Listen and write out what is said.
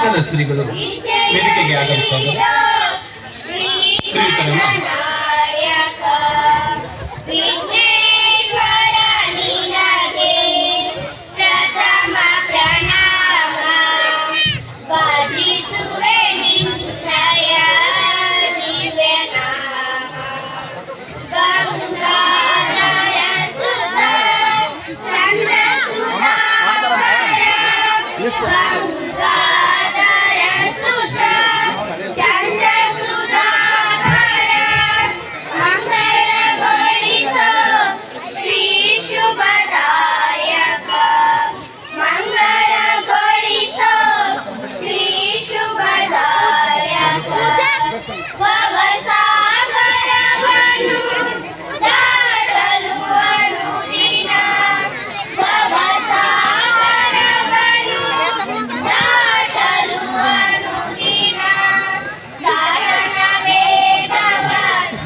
ಚಲ ಶ್ರೀಗಳು ವೇದಿಕೆಗೆ ಆಗಮಿಸ್ತಾರೆ Wow.